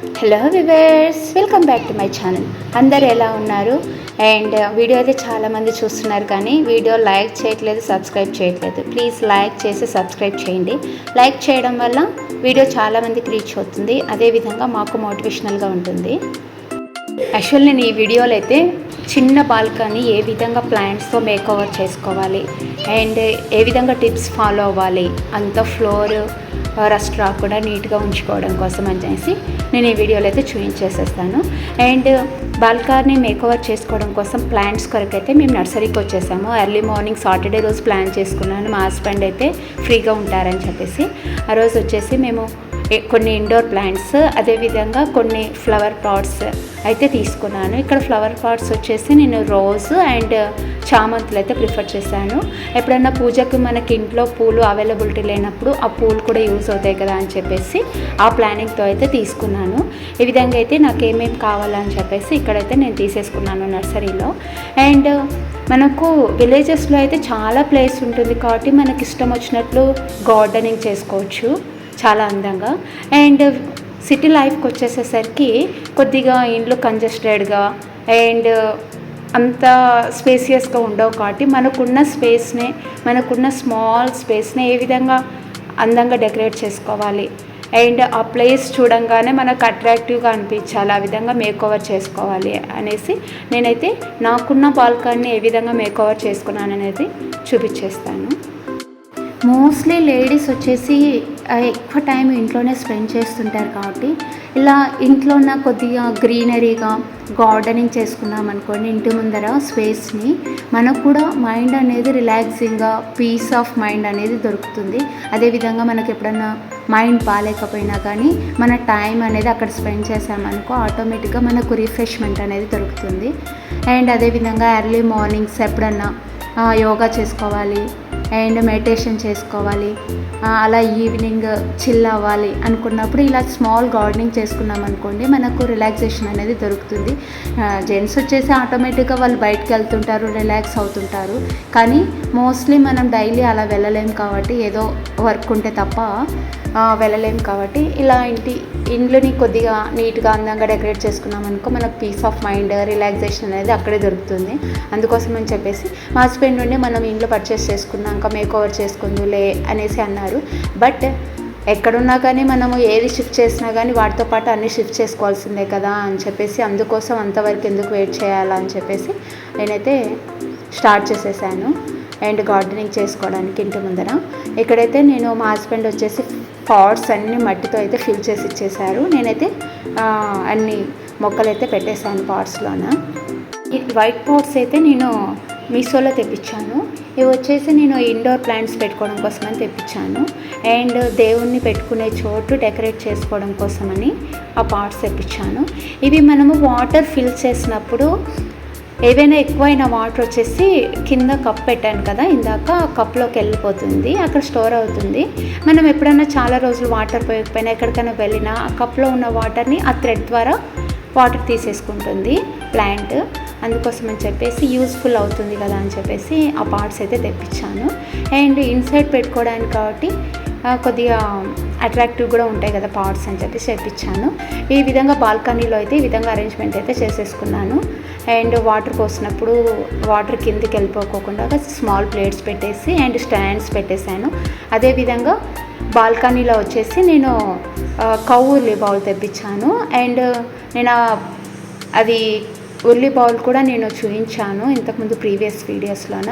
Hello viewers welcome back to my channel. అందరు ఎలా ఉన్నారు? అండ్ వీడియో అయితే చాలామంది చూస్తున్నారు కానీ వీడియో లైక్ చేయట్లేదు సబ్స్క్రైబ్ చేయట్లేదు. ప్లీజ్ లైక్ చేసి సబ్స్క్రైబ్ చేయండి. లైక్ చేయడం వల్ల వీడియో చాలామందికి రీచ్ అవుతుంది. అదేవిధంగా మాకు మోటివేషనల్గా ఉంటుంది. యాక్చువల్ నేను ఈ వీడియోలో అయితే చిన్న బాల్కనీ ఏ విధంగా ప్లాంట్స్తో మేకోవర్ చేసుకోవాలి? అండ్ ఏ విధంగా టిప్స్ ఫాలో అవ్వాలి? అంత ఫ్లోర్ రస్ట్ రాకుండా నీట్గా ఉంచుకోవడం కోసం అని చేసి నేను ఈ వీడియోలో అయితే చూపించేసేస్తాను. అండ్ బాల్కనీ మేకోవర్ చేసుకోవడం కోసం ప్లాంట్స్ కొరకు అయితే మేము నర్సరీకి వచ్చేసాము. ఎర్లీ మార్నింగ్ సాటర్డే రోజు ప్లాన్ చేసుకున్నాను. మా హస్బెండ్ అయితే ఫ్రీగా ఉంటారని చెప్పేసి. ఆ రోజు వచ్చేసి మేము కొన్ని ఇండోర్ ప్లాంట్స్ అదేవిధంగా కొన్ని ఫ్లవర్ పాట్స్ అయితే తీసుకున్నాను. ఇక్కడ ఫ్లవర్ పాట్స్ వచ్చేసి నేను రోజ్ అండ్ చామంతులు అయితే ప్రిఫర్ చేశాను. ఎప్పుడన్నా పూజకి మనకి ఇంట్లో పూలు అవైలబిలిటీ లేనప్పుడు ఆ పూలు కూడా యూస్ అవుతాయి కదా అని చెప్పేసి ఆ ప్లానింగ్తో అయితే తీసుకున్నాను. ఈ విధంగా అయితే నాకు ఏమేమి కావాలని చెప్పేసి ఇక్కడైతే నేను తీసేసుకున్నాను నర్సరీలో. అండ్ మనకు విలేజెస్లో అయితే చాలా ప్లేస్ ఉంటుంది కాబట్టి మనకి ఇష్టం వచ్చినట్లు గార్డెనింగ్ చేసుకోవచ్చు చాలా అందంగా. అండ్ సిటీ లైఫ్కి వచ్చేసేసరికి కొద్దిగా ఇండ్లు కంజెస్టెడ్గా అండ్ అంత స్పేసియస్గా ఉండవు కాబట్టి మనకున్న స్పేస్ని మనకున్న స్మాల్ స్పేస్ని ఏ విధంగా అందంగా డెకరేట్ చేసుకోవాలి. అండ్ ఆ ప్లేస్ చూడంగానే మనకు అట్రాక్టివ్గా అనిపించాలి ఆ విధంగా మేకోవర్ చేసుకోవాలి అనేసి నేనైతే నాకున్న బాల్కనీ ఏ విధంగా మేకోవర్ చేసుకున్నాను అనేది చూపించేస్తాను. మోస్ట్లీ లేడీస్ వచ్చేసి ఎక్కువ టైం ఇంట్లోనే స్పెండ్ చేస్తుంటారు కాబట్టి ఇలా ఇంట్లో ఉన్న కొద్దిగా గ్రీనరీగా గార్డెనింగ్ చేసుకున్నాం అనుకోండి ఇంటి ముందర స్పేస్ని మనకు కూడా మైండ్ అనేది రిలాక్సింగ్గా పీస్ ఆఫ్ మైండ్ అనేది దొరుకుతుంది. అదేవిధంగా మనకు ఎప్పుడన్నా మైండ్ బాగాలేకపోయినా కానీ మన టైం అనేది అక్కడ స్పెండ్ చేసామనుకో ఆటోమేటిక్గా మనకు రిఫ్రెష్మెంట్ అనేది దొరుకుతుంది. అండ్ అదేవిధంగా ఎర్లీ మార్నింగ్స్ ఎప్పుడన్నా యోగా చేసుకోవాలి అండ్ మెడిటేషన్ చేసుకోవాలి. అలా ఈవినింగ్ చిల్ అవ్వాలి అనుకున్నప్పుడు ఇలా స్మాల్ గార్డెనింగ్ చేసుకున్నాం అనుకోండి మనకు రిలాక్సేషన్ అనేది దొరుకుతుంది. జెంట్స్ వచ్చేసి ఆటోమేటిక్గా వాళ్ళు బయటకు వెళ్తుంటారు రిలాక్స్ అవుతుంటారు. కానీ మోస్ట్లీ మనం డైలీ అలా వెళ్ళలేం కాబట్టి ఏదో వర్క్ ఉంటే తప్ప వెళ్ళలేము వెళ్ళలేం కాబట్టి ఇలా ఇంటి ఇండ్లుని కొద్దిగా నీట్గా అందంగా డెకరేట్ చేసుకున్నాం అనుకో మనకు పీస్ ఆఫ్ మైండ్ రిలాక్సేషన్ అనేది అక్కడే దొరుకుతుంది. అందుకోసం అని చెప్పేసి మా హస్బెండ్ నుండి మనం ఇంట్లో పర్చేస్ చేసుకున్నాక మేక్ ఓవర్ చేసుకుందులే అనేసి అన్నారు. బట్ ఎక్కడున్నా కానీ మనము ఏది షిఫ్ట్ చేసినా కానీ వాటితో పాటు అన్ని షిఫ్ట్ చేసుకోవాల్సిందే కదా అని చెప్పేసి అందుకోసం అంతవరకు ఎందుకు వెయిట్ చేయాలా అని చెప్పేసి నేనైతే స్టార్ట్ చేసేసాను. అండ్ గార్డెనింగ్ చేసుకోవడానికి ఇంటి ముందర. ఇక్కడైతే నేను మా హస్బెండ్ వచ్చేసి పాట్స్ అన్ని మట్టితో అయితే ఫిల్ చేసి ఇచ్చేసారు నేనైతే అన్ని మొక్కలు అయితే పెట్టేశాను పాట్స్లోన ఈ వైట్ పాట్స్ అయితే నేను మీషోలో తెప్పించాను. ఇవి వచ్చేసి నేను ఇండోర్ ప్లాంట్స్ పెట్టుకోవడం కోసమని తెప్పించాను. అండ్ దేవుణ్ణి పెట్టుకునే చోటు డెకరేట్ చేసుకోవడం కోసమని ఆ పాట్స్ తెప్పించాను. ఇవి మనము వాటర్ ఫిల్ చేసినప్పుడు ఏవైనా ఎక్కువైన వాటర్ వచ్చేసి కింద కప్ పెట్టాను కదా ఇందాక ఆ కప్లోకి వెళ్ళిపోతుంది అక్కడ స్టోర్ అవుతుంది. మనం ఎప్పుడైనా చాలా రోజులు వాటర్ పోయకపోయినా ఎక్కడికైనా వెళ్ళినా ఆ కప్లో ఉన్న వాటర్ని ఆ థ్రెడ్ ద్వారా వాటర్ తీసేసుకుంటుంది ప్లాంట్. అందుకోసం అని చెప్పేసి యూస్ఫుల్ అవుతుంది కదా అని చెప్పేసి ఆ పార్ట్స్ అయితే తెప్పించాను. అండ్ ఇన్సైడ్ పెట్టుకోవడానికి కాబట్టి కొద్దిగా అట్రాక్టివ్ కూడా ఉంటాయి కదా పార్ట్స్ అని చెప్పేసి తెప్పించాను. ఈ విధంగా బాల్కనీలో అయితే ఈ విధంగా అరేంజ్మెంట్ అయితే చేసేసుకున్నాను. అండ్ వాటర్ పోసినప్పుడు వాటర్ కిందకి వెళ్ళిపోకుండా స్మాల్ ప్లేట్స్ పెట్టేసి అండ్ స్టాండ్స్ పెట్టేశాను. అదేవిధంగా బాల్కనీలో వచ్చేసి నేను కౌ ఉల్లి బౌల్ తెప్పించాను. అండ్ నేను అది ఉల్లి బౌల్ కూడా నేను చూపించాను ఇంతకుముందు ప్రీవియస్ వీడియోస్లోన.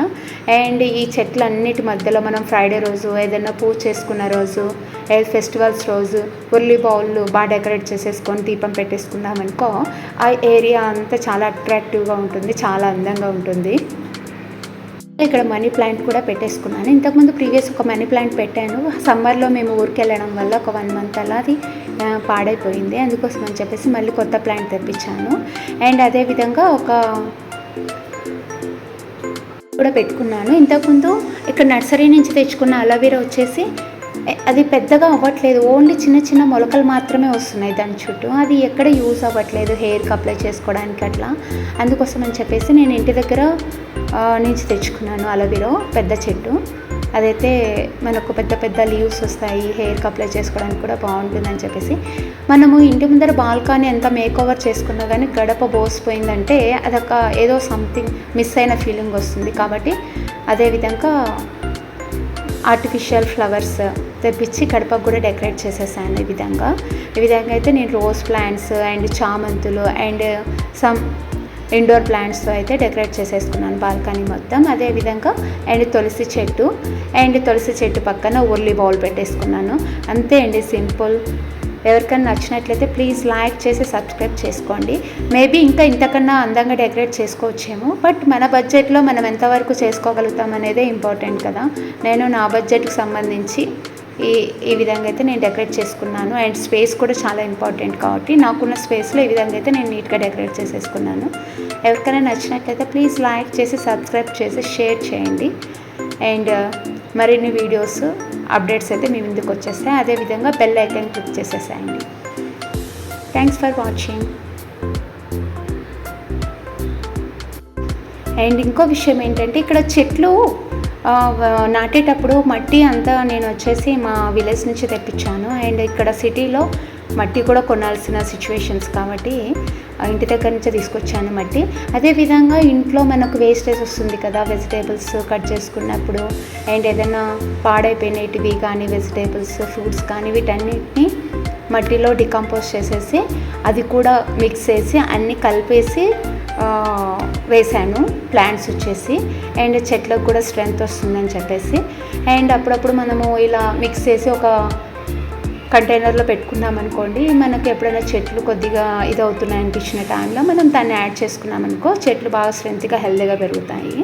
అండ్ ఈ చెట్లన్నిటి మధ్యలో మనం ఫ్రైడే రోజు ఏదైనా పూజ చేసుకున్న రోజు ఏ ఫెస్టివల్స్ రోజు ఉల్లి బౌల్ బాగా డెకరేట్ చేసేసుకొని దీపం పెట్టేసుకున్నామనుకో ఆ ఏరియా అంతా చాలా అట్రాక్టివ్గా ఉంటుంది చాలా అందంగా ఉంటుంది. ఇక్కడ మనీ ప్లాంట్ కూడా పెట్టేసుకున్నాను. ఇంతకుముందు ప్రీవియస్ ఒక మనీ ప్లాంట్ పెట్టాను. సమ్మర్లో మేము ఊరికి వెళ్ళడం వల్ల ఒక వన్ మంత్ అలా అది పాడైపోయింది. అందుకోసం అని చెప్పేసి మళ్ళీ కొత్త ప్లాంట్ తెప్పించాను. అండ్ అదేవిధంగా ఒక కూడా పెట్టుకున్నాను. ఇంతకుముందు ఇక్కడ నర్సరీ నుంచి తెచ్చుకున్న అలోవెరా వచ్చేసి అది పెద్దగా అవ్వట్లేదు. ఓన్లీ చిన్న చిన్న మొలకలు మాత్రమే వస్తున్నాయి దాని చుట్టూ. అది ఎక్కడ యూజ్ అవ్వట్లేదు హెయిర్కి అప్లై చేసుకోవడానికి అట్లా. అందుకోసం అని చెప్పేసి నేను ఇంటి దగ్గర నుంచి తెచ్చుకున్నాను అలవీరో పెద్ద చెట్టు. అదైతే మనకు పెద్ద పెద్ద లీవ్స్ వస్తాయి హెయిర్కి అప్లై చేసుకోవడానికి కూడా బాగుంటుందని చెప్పేసి. మనము ఇంటి ముందర బాల్కనీ ఎంత మేక్ ఓవర్ చేసుకున్నా కానీ గడప బోసిపోయిందంటే అదొక ఏదో సంథింగ్ మిస్ అయిన ఫీలింగ్ వస్తుంది. కాబట్టి అదేవిధంగా ఆర్టిఫిషియల్ ఫ్లవర్స్ తెప్పించి గడపకు కూడా డెకరేట్ చేసేసాను ఈ విధంగా. ఈ విధంగా అయితే నేను రోజ్ ప్లాంట్స్ అండ్ చామంతులు అండ్ సమ్ ఇండోర్ ప్లాంట్స్తో అయితే డెకరేట్ చేసేసుకున్నాను బాల్కనీ మొత్తం. అదేవిధంగా అండ్ తులసి చెట్టు. అండ్ తులసి చెట్టు పక్కన ఉర్లీ బౌల్ పెట్టేసుకున్నాను. అంతే అండి సింపుల్. ఎవరికైనా నచ్చినట్లయితే ప్లీజ్ లైక్ చేసి సబ్స్క్రైబ్ చేసుకోండి. మేబీ ఇంకా ఇంతకన్నా అందంగా డెకరేట్ చేసుకోవచ్చేమో బట్ మన బడ్జెట్లో మనం ఎంతవరకు చేసుకోగలుగుతాం అనేదే ఇంపార్టెంట్ కదా. నేను నా బడ్జెట్కి సంబంధించి ఈ ఈ విధంగా అయితే నేను డెకరేట్ చేసుకున్నాను. అండ్ స్పేస్ కూడా చాలా ఇంపార్టెంట్ కాబట్టి నాకున్న స్పేస్లో ఈ విధంగా అయితే నేను నీట్గా డెకరేట్ చేసేసుకున్నాను. ఎవరికైనా నచ్చినట్లయితే ప్లీజ్ లైక్ చేసి సబ్స్క్రైబ్ చేసి షేర్ చేయండి. అండ్ మరిన్ని వీడియోస్ అప్డేట్స్ అయితే మీ ముందుకు వచ్చేస్తాయి. అదేవిధంగా bell icon click చేసేసాయండి. Thanks for watching. And ఇంకో విషయం ఏంటంటే ఇక్కడ చెట్లు నాటేటప్పుడు మట్టి అంతా నేను వచ్చేసి మా విలేజ్ నుంచి తెప్పించాను. అండ్ ఇక్కడ సిటీలో మట్టి కూడా కొనాల్సిన సిచ్యువేషన్స్ కాబట్టి ఇంటి దగ్గర నుంచి తీసుకొచ్చాను మట్టి. అదేవిధంగా ఇంట్లో మనకు వేస్టేజ్ వస్తుంది కదా వెజిటేబుల్స్ కట్ చేసుకున్నప్పుడు అండ్ ఏదైనా పాడైపోయినవి కానీ వెజిటేబుల్స్ ఫ్రూట్స్ కానీ వీటన్నిటిని మట్టిలో డికంపోజ్ చేసేసి అది కూడా మిక్స్ చేసి అన్నీ కలిపేసి వేశాను ప్లాంట్స్ వచ్చేసి అండ్ చెట్లకు కూడా స్ట్రెంగ్త్ వస్తుందని చెప్పేసి. అండ్ అప్పుడప్పుడు మనము ఇలా మిక్స్ చేసి ఒక కంటైనర్లో పెట్టుకున్నాం అనుకోండి మనకి ఎప్పుడైనా చెట్లు కొద్దిగా ఇది అవుతున్నాయి అనిపించిన టైంలో మనం దాన్ని యాడ్ చేసుకున్నాం అనుకో చెట్లు బాగా స్ట్రెంత్గా హెల్తీగా పెరుగుతాయి.